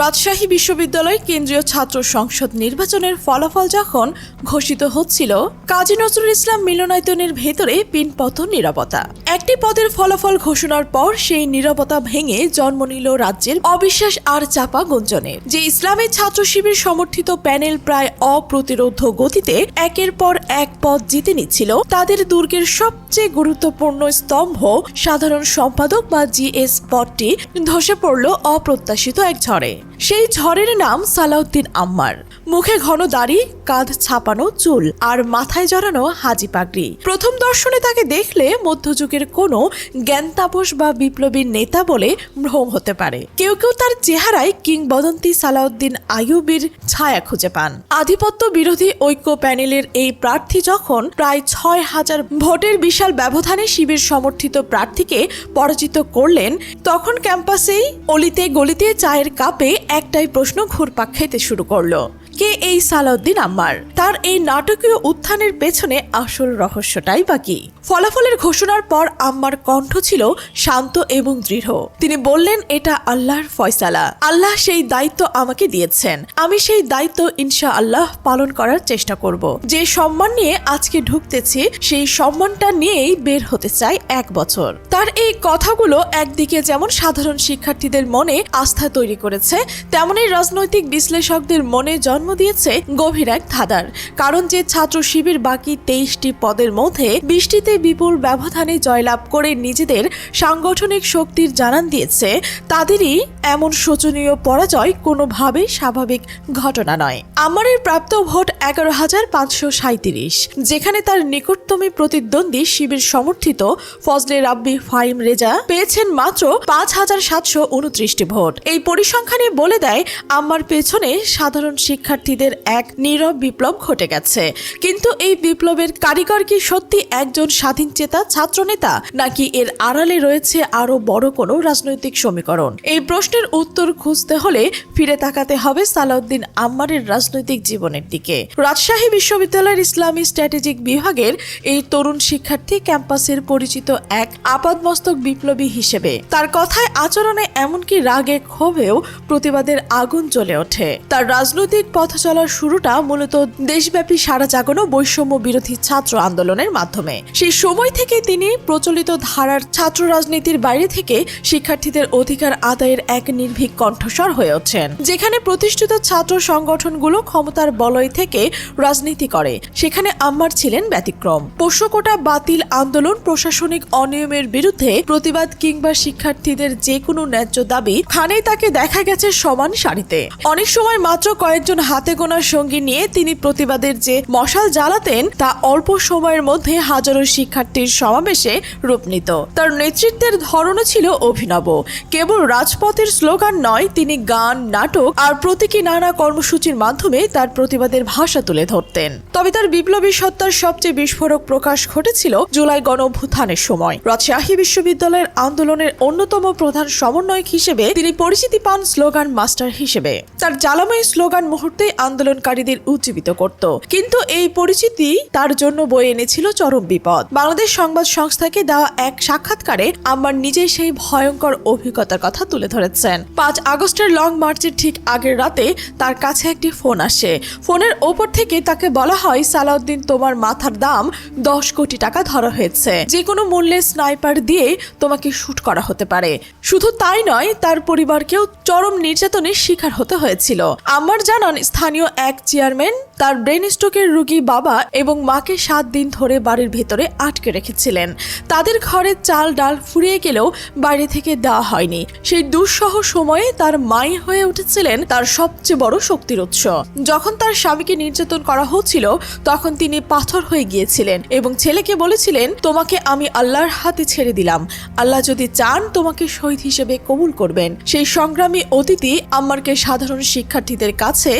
রাজশাহী বিশ্ববিদ্যালয় কেন্দ্রীয় ছাত্র সংসদ নির্বাচনের ফলাফল যখন ঘোষিত হচ্ছিল, কাজী নজরুল ইসলাম মিলনায়তনের ভেতরে পিনপতন নিরাপত্তা একটি পদের ফলাফল ঘোষণার পর সেই নিরাপত্তা ভেঙে জন্ম নিল রাজ্যের অবিশ্বাস আর চাপা গুঞ্জনের যে ইসলামী ছাত্র শিবির সমর্থিত প্যানেল প্রায় অপ্রতিরোধ গতিতে একের পর এক পদ জিতে নিচ্ছিল, তাদের দুর্গের সবচেয়ে গুরুত্বপূর্ণ স্তম্ভ সাধারণ সম্পাদক বা জিএস পদটি ধসে পড়ল অপ্রত্যাশিত এক ঝড়ে। সেই ঝড়ের নাম সালাউদ্দিন আম্মার। মুখে ঘন দাড়ি, কাঁধ ছাপানো চুল, আর মাথায় জড়ানো হাজি পাগড়ি। প্রথম দর্শনে তাকে দেখলে মধ্যযুগের কোনো জ্ঞানতাপস বা বিপ্লবীর নেতা বলে ভ্রম হতে পারে। কেউ কেউ তার চেহারায় কিংবদন্তি সালাউদ্দিন আইয়ুবের ছায়া খুঁজে পান। আধিপত্য বিরোধী ঐক্য প্যানেলের এই প্রার্থী যখন প্রায় ছয় হাজার ভোটের বিশাল ব্যবধানে শিবির সমর্থিত প্রার্থীকে পরাজিত করলেন, তখন ক্যাম্পাসেই অলিতে গলিতে চায়ের কাপে একটাই প্রশ্ন ঘুরপাক খেতে শুরু করল। কে এই সালাউদ্দিন আম্মার? তার এই নাটকীয় উত্থানের পেছনে আসল রহস্যটাই বাকি ফলাফলের ঘোষণার পর আম্মার কণ্ঠ ছিল শান্ত এবং দৃঢ়। তিনি বললেন, এটা আল্লাহর ফয়সালা। আল্লাহ সেই দায়িত্ব আমাকে দিয়েছেন। আমি সেই দায়িত্ব ইনশা আল্লাহ পালন করার চেষ্টা করব। যে সম্মান নিয়ে আজকে ঢুকতেছি, সেই সম্মানটা নিয়েই বের হতে চাই এক বছর। তার এই কথাগুলো একদিকে যেমন সাধারণ শিক্ষার্থীদের মনে আস্থা তৈরি করেছে, তেমনই রাজনৈতিক বিশ্লেষকদের মনে জন্ম দিয়েছে গভীর এক ধাঁধার। কারণ যে ছাত্র শিবির বাকি তেইশটি পদের মধ্যে বৃষ্টিতে বিপুল ব্যবধানে জয়লাভ করে নিজেদের সাংগঠনিক শক্তির জানান দিয়েছে, তাদেরই এমন শোচনীয় পরাজয় কোনোভাবেই স্বাভাবিক ঘটনা নয়। আমারের প্রাপ্ত ভোট এগারো হাজার পাঁচশো সাঁত্রিশ যেখানে তার নিকটতমী প্রতিদ্বন্দ্বী শিবির সমর্থিত ফজলে রাব্বি ফাইম রেজা পেয়েছেন মাত্র পাঁচ হাজার সাতশো উনত্রিশটি ভোট। এই পরিসংখ্যানে বলে দেয়, আমার পেছনে সাধারণ শিক্ষার্থীদের এক নীরব বিপ্লব ঘটে গেছে। কিন্তু এই বিপ্লবের কারিগর কি সত্যি একজন স্বাধীন চেতা ছাত্রনেতা নাকি এর আড়ালে রয়েছে আরও বড় কোনো রাজনৈতিক সমীকরণ? এই প্রশ্নের উত্তর খুঁজতে হলে ফিরে তাকাতে হবে সালাউদ্দিন আম্মারের রাজনৈতিক জীবনের দিকে। রাজশাহী বিশ্ববিদ্যালয়ের ইসলামী স্ট্র্যাটেজিক বিভাগের এই তরুণ শিক্ষার্থী ক্যাম্পাসের পরিচিত এক আপাদমস্তক বিপ্লবী হিসেবে। তার কথায় আচরণে এমনকি রাগে ক্ষোভেও প্রতিবাদের আগুন জ্বলে ওঠে। তার রাজনৈতিক পথ চলার শুরুটা মূলত দেশব্যাপী সারা জাগানো বৈষম্য বিরোধী ছাত্র আন্দোলনের মাধ্যমে। সেই সময় থেকে তিনি প্রচলিত ধারার ছাত্র রাজনীতির বাইরে থেকে শিক্ষার্থীদের অধিকার আদায়ের এক নির্ভীক কণ্ঠস্বর হয়ে ওঠেন, যেখানে প্রতিষ্ঠিত ছাত্র সংগঠনগুলো ক্ষমতার বলয় থেকে রাজনীতি করে। সেখানে আম্মার ছিলেন ব্যতিক্রম। পোষ্যকোটা বাতিল আন্দোলন প্রশাসনিক অনিয়মের বিরুদ্ধে প্রতিবাদ কিংবা শিক্ষার্থীদের যে কোনো ন্যায্য দাবি, খানেই তাকে দেখা গেছে সমান সারিতে। অনেক সময় মাত্র কয়েকজন হাতে গোনার সঙ্গী নিয়ে তিনি প্রতিবাদের যে মশাল জ্বালাতেন, তা অল্প সময়ের মধ্যে হাজারো শিক্ষার্থীর সমাবেশে রূপ নিত। তার নেতৃত্বের ধরনও ছিল অভিনব। কেবল রাজপথের স্লোগান নয়, তিনি গান, নাটক আর প্রতীকী নানা কর্মসূচির মাধ্যমে তার প্রতিবাদের ভাষা তুলে ধরতেন। তবে তার বিপ্লবী সত্তার সবচেয়ে বিস্ফোরক প্রকাশ ঘটেছিল জুলাই গণঅভ্যুত্থানের সময়। রাজশাহী বিশ্ববিদ্যালয়ের আন্দোলনের অন্যতম প্রধান সমন্বয়ক হিসেবে তিনি পরিচিতি পান স্লোগান মাস্টার হিসেবে। তার জ্বালাময়ী স্লোগান মুহূর্তে আন্দোলনকারীদের উজ্জীবিত করত। কিন্তু এই পরিচিতি তার জন্য বয়ে এনেছিল চরম বিপদ। বাংলাদেশ সংবাদ সংস্থাকে দেওয়া এক সাক্ষাৎকারে আমার নিজেই সেই ভয়ঙ্কর অভিজ্ঞতার কথা তুলে ধরেছেন। পাঁচ আগস্টের লং মার্চের ঠিক আগের রাতে তার কাছে একটি ফোন আসে। ফোনের ওপর থেকে তাকে বলা হয়, সালাউদ্দিন, তোমার মাথার দাম দশ কোটি টাকা ধরা হয়েছে। যে কোনো মূল্যে স্নাইপার দিয়ে তোমাকে শুট করা হতে পারে। শুধু তাই নয়, তার পরিবারকেও চরম নির্যাতনের শিকার হতে হয়েছিল। আমার জানান স্থানীয় এক চেয়ারম্যান তার ব্রেন স্ট্রোকের রুগী বাবা এবং মাকে সাত দিন ধরে বাড়ির ভেতরে আটকে রেখেছিলেন। তাদের ঘরে চাল, ডাল ফুরিয়ে গেলেও বাইরে থেকে দেওয়া হয়নি। সেই দুঃসহ সময়ে তার মাই হয়ে উঠেছিলেন তার সবচেয়ে বড় শক্তির উৎস। যখন তার স্বামীকে নির্যাতন করা হচ্ছিল, তখন তিনি পাথর হয়ে গিয়েছিলেন এবং ছেলেকে বলেছিলেন, তোমাকে আমি আল্লাহর হাতে ছেড়ে দিলাম। আল্লাহ যদি চান, তোমাকে শহীদ হিসেবে কবুল করবেন। সেই সংগ্রামী অতিথি আম্মারকে সাধারণ শিক্ষার্থীদের কাছে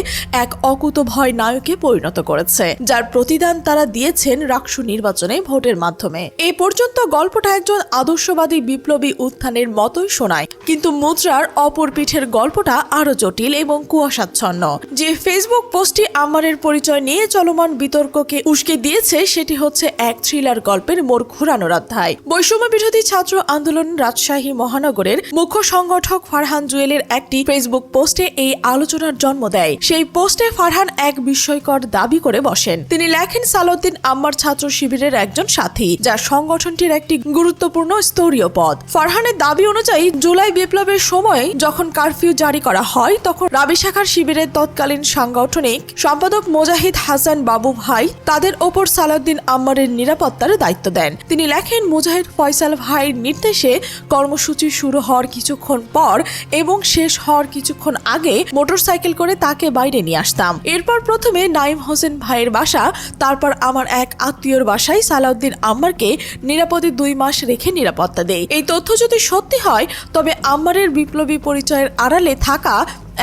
এক অকুত ভয় নায়কে পরিণত করেছে, যার প্রতিদান তারা দিয়েছেন রাকসু নির্বাচনে ভোটের মাধ্যমে। এই পর্যন্ত গল্পটা একজন আদর্শবাদী বিপ্লবী উত্থানের মতোই শোনায়, কিন্তু মুদ্রার অপর পিঠের গল্পটা আরও জটিল এবং কুয়াশাচ্ছন্ন। যে ফেসবুক পোস্টটি আমারের পরিচয় নিয়ে চলমান বিতর্ককে উস্কে দিয়েছে, সেটি হচ্ছে এক থ্রিলার গল্পের মোড় ঘুরানোর অধ্যায়। বৈষম্য বিরোধী ছাত্র আন্দোলন রাজশাহী মহানগরের মুখ্য সংগঠক ফারহান জুয়েলের একটি ফেসবুক পোস্টে এই আলোচনার জন্ম দেয়। সেই পোস্টে ফারহান এক বিস্ময়কর দাবি করে বসেন। তিনি লেখেন, সালাউদ্দিন আম্মার ছাত্র শিবিরের একজন সাথী, যা সংগঠনটির একটি গুরুত্বপূর্ণ স্তরীয় পদ। ফারহানের দাবি অনুযায়ী, জুলাই বিপ্লবের সময় যখন কারফিউ জারি করা হয়, তখন রাবি শাখার শিবিরের তৎকালীন সাংগঠনিক সম্পাদক মোজাহিদ হাসান বাবু ভাই তাদের ওপর সালাউদ্দিন আম্মারের নিরাপত্তার দায়িত্ব দেন। তিনি লেখেন, মুজাহিদ ফয়সাল ভাইয়ের নির্দেশে কর্মসূচি শুরু হওয়ার কিছুক্ষণ পর এবং শেষ হওয়ার কিছুক্ষণ আগে মোটরসাইকেল করে তাকে বাইরে নিয়ে আসতাম। এরপর প্রথমে নাইম হোসেন ভাইয়ের বাসা, তারপর আমার এক আত্মীয়র বাসায় সালাউদ্দিন আম্মারকে নিরাপদে দুই মাস রেখে নিরাপত্তা দেয় এই তথ্য যদি সত্যি হয়, তবে আম্মারের বিপ্লবী পরিচয়ের আড়ালে থাকা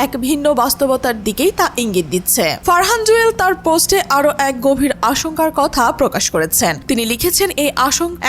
এক ভিন্ন বাস্তবতার দিকেই তা ইঙ্গিত দিচ্ছে। ফারহান জুয়েল তার পোস্টে আরও এক গভীর আশঙ্কার কথা প্রকাশ করেছেন। তিনি লিখেছেন, এই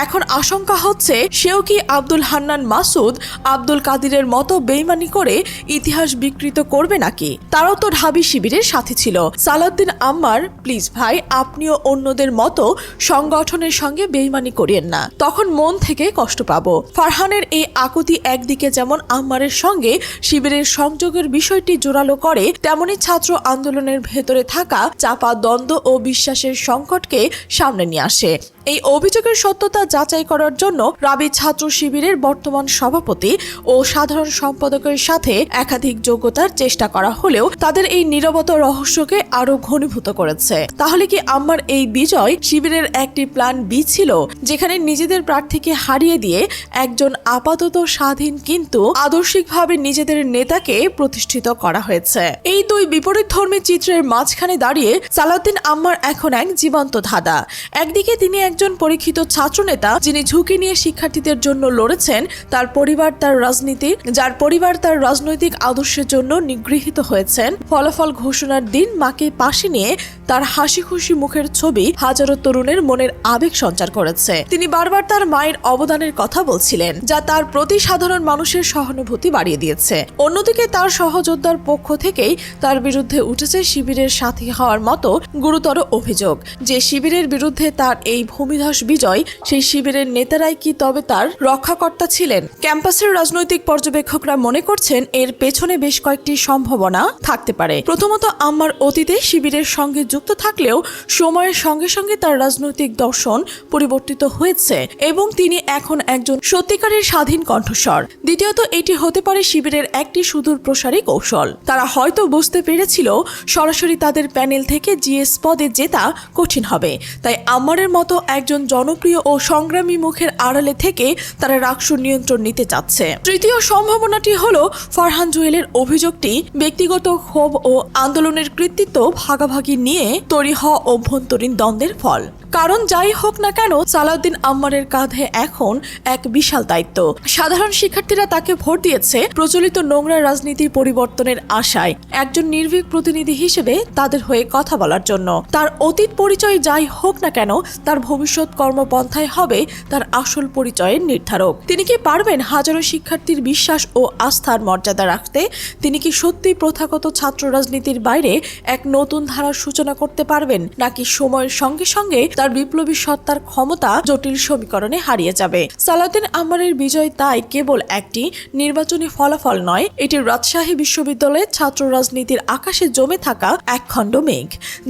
এখন আশঙ্কা হচ্ছে, সেও কি আব্দুল হান্নান মাসুদ আব্দুল কাদিরের মতো বেইমানি করে ইতিহাস বিকৃত করবে নাকি? তারাও তো ঢাবি শিবিরের সাথে ছিল। সালাউদ্দিন আম্মার, প্লিজ ভাই, আপনিও অন্যদের মতো সংগঠনের সঙ্গে বেইমানি করিয়েন না। তখন মন থেকে কষ্ট পাবো। ফারহানের এই আকুতি একদিকে যেমন আম্মারের সঙ্গে শিবিরের সংযোগের বিষয়টি জোরালো করে, তেমনি ছাত্র আন্দোলনের ভেতরে থাকা চাপা দ্বন্দ্ব ও বিশ্বাসের সংকটকে সামনে নিয়ে আসে। এই অভিযোগের সত্যতা যাচাই করার জন্য রাবি ছাত্র শিবিরের বর্তমান সভাপতি ও সাধারণ সম্পাদকের সাথে একাধিক যোগ্যতার চেষ্টা করা হলেও তাদের এই নীরবতা রহস্যকে আরও ঘনীভূত করেছে। তাহলে কি আমার এই বিজয় শিবিরের একটি প্ল্যান বি ছিল, যেখানে নিজেদের প্রার্থীকে হারিয়ে দিয়ে একজন আপাতত স্বাধীন কিন্তু আদর্শিকভাবে নিজেদের নেতাকে প্রতিষ্ঠিত করা হয়েছে? এই দুই বিপরীত ধর্মী চিত্রের মাঝখানে দাঁড়িয়ে সালাউদ্দিন আম্মার এখন এক জীবন্ত ধাঁধা। একদিকে তিনি একজন পরীক্ষিত ছাত্রনেতা যিনি ঝুঁকি নিয়ে শিক্ষার্থীদের জন্য লড়েছেন, তার পরিবার তার রাজনীতি, যার পরিবার তার রাজনৈতিক আদর্শের জন্য নিগৃহীত হয়েছেন। ফলাফল ঘোষণার দিন মাকে পাশে নিয়ে তার হাসি খুশি মুখের ছবি হাজারো তরুণের মনের আবেগ সঞ্চার করেছে। তিনি বারবার তার মায়ের অবদানের কথা বলছিলেন, যা তার প্রতি সাধারণ মানুষের সহানুভূতি বাড়িয়ে দিয়েছে। অন্যদিকে তার সহযোদ্ধার পক্ষ থেকেই তার বিরুদ্ধে উঠেছে শিবিরের সাথী হওয়ার মতো গুরুতর অভিযোগ, যে শিবিরের বিরুদ্ধে তার এই ভূমিধস বিজয়, সেই শিবিরের নেতারাই কি তবে তার রক্ষাকর্তা ছিলেন? ক্যাম্পাসের রাজনৈতিক পর্যবেক্ষকরা মনে করছেন এর পেছনে বেশ কয়েকটি সম্ভাবনা থাকতে পারে। প্রথমত আমার অতীতে শিবিরের সঙ্গে যুক্ত থাকলেও সময়ের সঙ্গে সঙ্গে তার রাজনৈতিক দর্শন পরিবর্তিত হয়েছে এবং তিনি এখন একজন সত্যিকারের স্বাধীন কণ্ঠস্বর। দ্বিতীয়ত, এটি হতে পারে শিবিরের একটি সুদূর প্রসারী কৌশল। তারা হয়তো বুঝতে পেরেছিল সরাসরি তাদের প্যানেল থেকে জিএস পদে জেতা কঠিন হবে। তাই আমারের মতো একজন জনপ্রিয় ও সংগ্রামী মুখের আড়ালে থেকে তারা রাকসুর নিয়ন্ত্রণ নিতে চাচ্ছে। তৃতীয় সম্ভাবনাটি হল ফারহান জুয়েলের অভিযোগটি ব্যক্তিগত ক্ষোভ ও আন্দোলনের কৃতিত্ব ভাগাভাগি নিয়ে তৈরি হওয়া অভ্যন্তরীণ দ্বন্দ্বের ফল। কারণ যাই হোক না কেন, সালাউদ্দিন আম্মারের কাঁধে এখন এক বিশাল দায়িত্ব। সাধারণ শিক্ষার্থীরা তাকে ভোট দিয়েছে প্রচলিত নোংরা রাজনীতির পরিবর্তনের আশায়। একজন নির্ভীক প্রতিনিধি হিসেবে তাদের হয়ে কথা বলার জন্য। তার অতীত পরিচয় যাই হোক না কেন, তার ভবিষ্যৎ কর্মপন্থায় হবে তার আসল পরিচয়ের নির্ধারক। তিনি কি পারবেন হাজারো শিক্ষার্থীর বিশ্বাস ও আস্থার মর্যাদা রাখতে? তিনি কি সত্যি প্রথাগত ছাত্র রাজনীতির বাইরে এক নতুন ধারার সূচনা করতে পারবেন? নাকি সময়ের সঙ্গে সঙ্গে তার বিপ্লবী সত্তার ক্ষমতা জটিল সমীকরণে হারিয়ে যাবে। সালাউদ্দিন আমারের বিজয় তাই কেবল একটি নির্বাচনী ফলাফল নয়, এটি রাজশাহী বিশ্ববিদ্যালয়ের ছাত্র রাজনীতির আকাশে জমে থাকা এক খণ্ড মেঘ।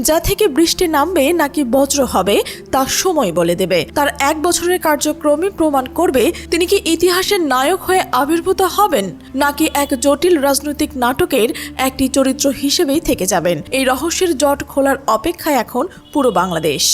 যা থেকে বৃষ্টি নামবে নাকি বজ্র হবে, তা সময় বলে দেবে। তার এক বছরের কার্যক্রমই প্রমাণ করবে তিনি কি ইতিহাসের নায়ক হয়ে আবির্ভূত হবেন, নাকি এক জটিল রাজনৈতিক নাটকের একটি চরিত্র হিসেবেই থেকে যাবেন। এই রহস্যের জট খোলার অপেক্ষায় এখন পুরো বাংলাদেশ।